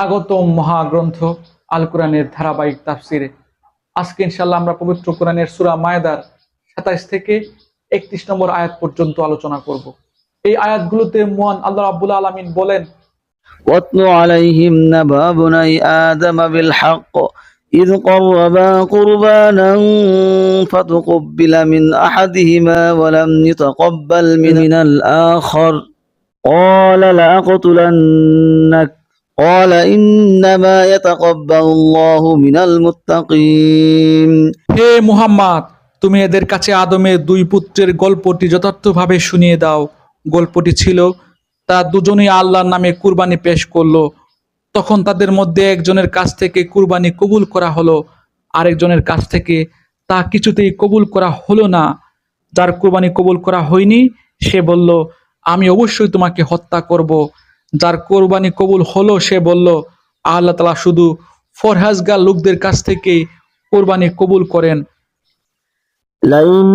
স্বাগতম মহাগ্রন্থ আল কোরআনের ধারাবাহিক তাফসিরে আজকে ইনশাল্লাহ আমরা পবিত্র কোরআনের সুরা মায়দার সাতাইশ থেকে একত্রিশ নম্বর আয়াত পর্যন্ত আলোচনা করব এই আয়াতগুলোতে মহান আল্লাহ আব্বুল আলমিন বলেন واتل عليهم نبأ بني آدم بالحق إذ قربا قربانا فتقبل من أحدهما ولم يتقبل من, من الآخر قال لأقتلنك قال إنما يتقبل الله من المتقين হে মুহাম্মদ তুমি এদের কাছে আদমের দুই পুত্রের গল্পটি যথার্থভাবে শুনিয়ে দাও গল্পটি ছিল তা দুজনেই আল্লাহর নামে কুরবানি পেশ করলো তখন তাদের মধ্যে একজনের কাছ থেকে কুরবানি কবুল করা হলো আরেকজনের কাছ থেকে তা কিছুতেই কবুল করা হলো না যার কুরবানি কবুল করা হয়নি সে বলল আমি অবশ্যই তোমাকে হত্যা করব যার কোরবানি কবুল হলো সে বলল আল্লাহ তালা শুধু ফরহাজগা লোকদের কাছ থেকেই কোরবানি কবুল করেন لئن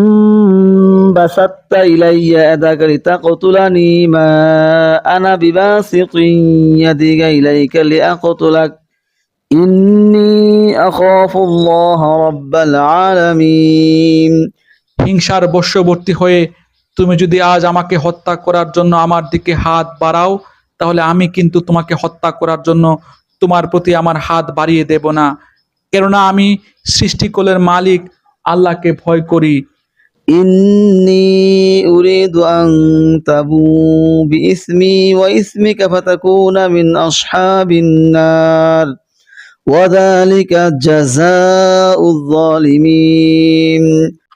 بسطت إلي يدك لتقتلني ما أنا بباسط يدي إليك لأقتلك إني أخاف الله رب العالمين হিংসার বশ্যবর্তী হয়ে তুমি যদি আজ আমাকে হত্যা করার জন্য আমার দিকে হাত বাড়াও তাহলে আমি কিন্তু তোমাকে হত্যা করার জন্য তোমার প্রতি আমার হাত বাড়িয়ে দেব না কেননা আমি সৃষ্টিকুলের মালিক আল্লাহকে ভয় করি إني أريد أن تبوا بإثمي وإثمك فتكون من أصحاب النار وذلك جزاء الظالمين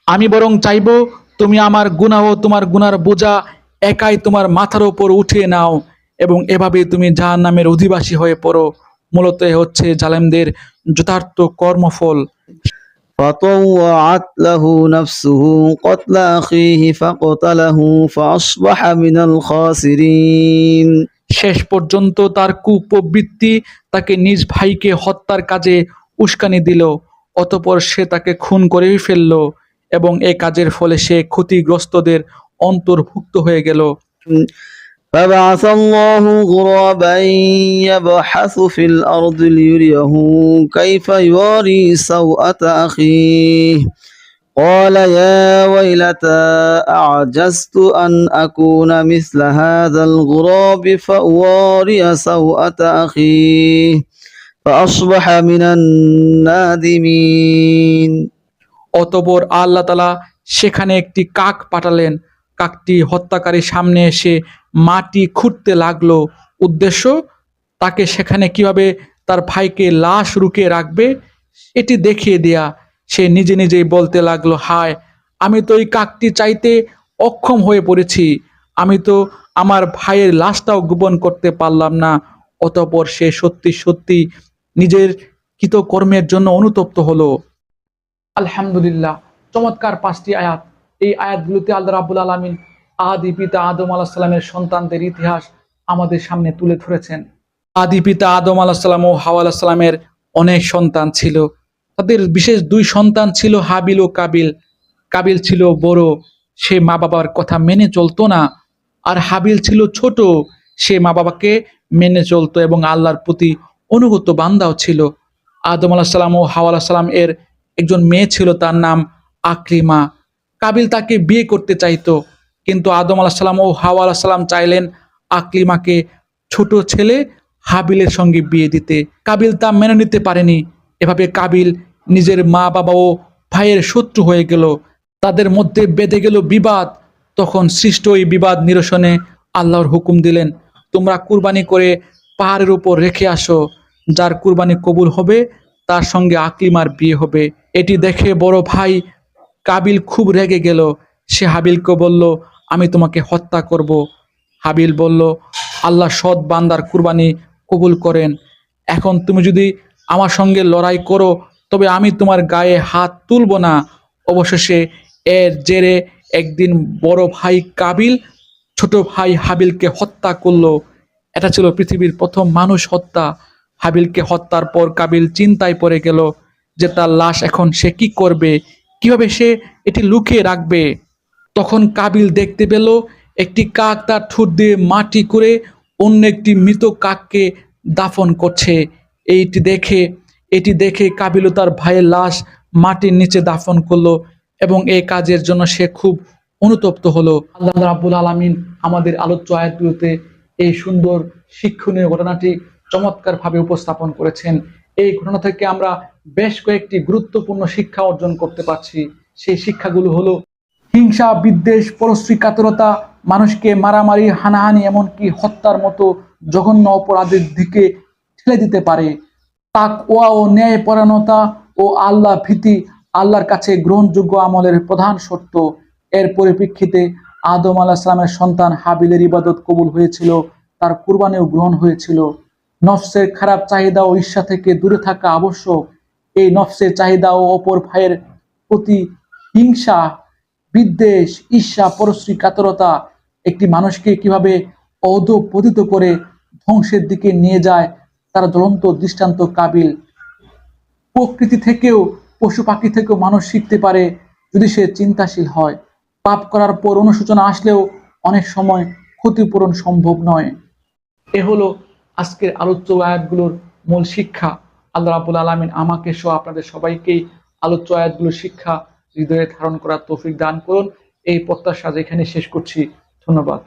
আমি বরং চাইবো তুমি আমার গুনাহ ও তোমার গুনার বোঝা একাই তোমার মাথার ওপর উঠিয়ে নাও এবং এভাবে তুমি জাহান নামের অধিবাসী হয়ে পড়ো মূলত এ হচ্ছে জালেমদের যথার্থ কর্মফল فطوعت له نفسه قتل أخيه فقتله فأصبح من الخاسرين শেষ পর্যন্ত তার কুপ্রবৃত্তি তাকে নিজ ভাইকে হত্যার কাজে উস্কানি দিল অতপর সে তাকে খুন করেই ফেলল এবং এ কাজের ফলে সে ক্ষতিগ্রস্তদের অন্তর্ভুক্ত হয়ে গেল فبعث الله غرابا يبحث في الأرض ليريه كيف يواري سوءة أخيه قال يا ويلتى أعجزت أن أكون مثل هذا الغراب فأواري سوءة أخيه فأصبح من النادمين অতপর আল্লাহ তালা সেখানে একটি কাক পাঠালেন কাকটি হত্যাকারীর সামনে এসে মাটি খুঁড়তে লাগল। উদ্দেশ্য, তাকে সেখানে কীভাবে তার ভাইকে লাশ রুকে রাখবে, এটি দেখিয়ে দেয়া। সে নিজে নিজেই বলতে লাগল, হায়, আমি তো এই কাকটি চাইতে অক্ষম হয়ে পড়েছি। আমি তো আমার ভাইয়ের লাশটাও গোপন করতে পারলাম না। অতপর সে সত্যি সত্যি নিজের কৃতকর্মের জন্য অনুতপ্ত হলো। আলহামদুলিল্লাহ, চমৎকার পাঁচটি আয়াত। এই আয়াতগুলোতে আল্লাহ রাবুল আলমিন আদি পিতা আদম আলাহিসাল্লামের সন্তানদের ইতিহাস আমাদের সামনে তুলে ধরেছেন। আদি পিতা আদম আলাহিসাল্লাম ও হাওয়া আলাহিসাল্লামের অনেক সন্তান ছিল। তাদের বিশেষ দুই সন্তান ছিল হাবিল ও কাবিল। কাবিল ছিল বড়, সে মা বাবার কথা মেনে চলতো না। আর হাবিল ছিল ছোট, সে মা বাবাকে মেনে চলতো এবং আল্লাহর প্রতি অনুগত বান্দাও ছিল। আদম আলাহিসাল্লাম ও হাওয়া আলাহিসাল্লাম এর একজন মেয়ে ছিল, তার নাম আকলিমা কাবিল তাকে বিয়ে করতে চাইতো, কিন্তু আদম আলাহিসাল্লাম ও হাওয়া আলাহিসাল্লাম চাইলেন আকলিমাকে ছোট ছেলে হাবিলের সঙ্গে বিয়ে দিতে। কাবিল তা মেনে নিতে পারেনি। এভাবে কাবিল নিজের মা বাবা ও ভাইয়ের শত্রু হয়ে গেল। তাদের মধ্যে বেঁধে গেল বিবাদ। তখন সৃষ্ট ওই বিবাদ নিরসনে আল্লাহর হুকুম দিলেন, তোমরা কুরবানি করে পাহাড়ের উপর রেখে আসো। যার কুরবানি কবুল হবে, তার সঙ্গে আকলিমার বিয়ে হবে। এটি দেখে বড় ভাই কাবিল খুব রেগে গেল। সে হাবিলকে বলল, আমি তোমাকে হত্যা করব। হাবিল বলল, আল্লাহ সৎ বান্দার কুরবানি কবুল করেন। এখন তুমি যদি আমার সঙ্গে লড়াই করো, তবে আমি তোমার গায়ে হাত তুলব না। অবশেষে এর জেরে একদিন বড় ভাই কাবিল ছোট ভাই হাবিলকে হত্যা করল। এটা ছিল পৃথিবীর প্রথম মানুষ হত্যা। হাবিলকে হত্যার পর কাবিল চিন্তায় পড়ে গেল যে তার লাশ এখন সে কি করবে কীভাবে সে এটি লুকিয়ে রাখবে? তখন কাবিল দেখতে পেল, একটি কাক তার ঠোঁট দিয়ে মাটি করে অন্য একটি মৃত কাককে দাফন করছে। এইটি দেখে, এটি দেখে কাবিল তার ভাইয়ের লাশ মাটির নিচে দাফন করল এবং এই কাজের জন্য সে খুব অনুতপ্ত হলো। আল্লাহ রাব্বুল আলামিন আমাদের আলোচ্য আয়াতগুলোতে এই সুন্দর শিক্ষণীয় ঘটনাটি চমৎকারভাবে উপস্থাপন করেছেন। এই ঘটনা থেকে আমরা বেশ কয়েকটি গুরুত্বপূর্ণ শিক্ষা অর্জন করতে পারছি। সেই শিক্ষাগুলো হলো হিংসা, বিদ্বেষ পরশ্রী কাতরতা মানুষকে মারামারি, হানাহানি, এমনকি হত্যার মতো জঘন্য অপরাধের দিকে ঠেলে দিতে পারে। তাকওয়া ও ন্যায় পরায়ণতা ও আল্লাহ ভীতি আল্লাহর কাছে গ্রহণযোগ্য আমলের প্রধান শর্ত। এর পরিপ্রেক্ষিতে আদম আলাহ সালামের সন্তান হাবিলের ইবাদত কবুল হয়েছিল, তার কুরবানিও গ্রহণ হয়েছিল। নফসের খারাপ চাহিদা ও ঈর্ষা থেকে দূরে থাকা আবশ্যক এই নফসের চাহিদা ও অপর ভাইয়ের প্রতি হিংসা, বিদ্বেষ, ঈর্ষা, পরশ্রী, কাতরতা একটি মানুষকে কীভাবে অধপতিত করে ধ্বংসের দিকে নিয়ে যায় তার জ্বলন্ত দৃষ্টান্ত কাবিল। প্রকৃতি থেকেও, পশু পাখি থেকেও মানুষ শিখতে পারে যদি সে চিন্তাশীল হয়। পাপ করার পর অনুশোচনা আসলেও অনেক সময় ক্ষতিপূরণ সম্ভব নয়। এ হলো আজকের আলোচ্য আয়াতগুলোর মূল শিক্ষা। আল্লাহ রাবুল আলমিন আমাকে সহ আপনাদের সবাইকেই আলোচ্য আয়াতগুলো শিক্ষা, হৃদয়ে ধারণ করার তৌফিক দান করুন। এই প্রত্যাশা যেখানে শেষ করছি। ধন্যবাদ।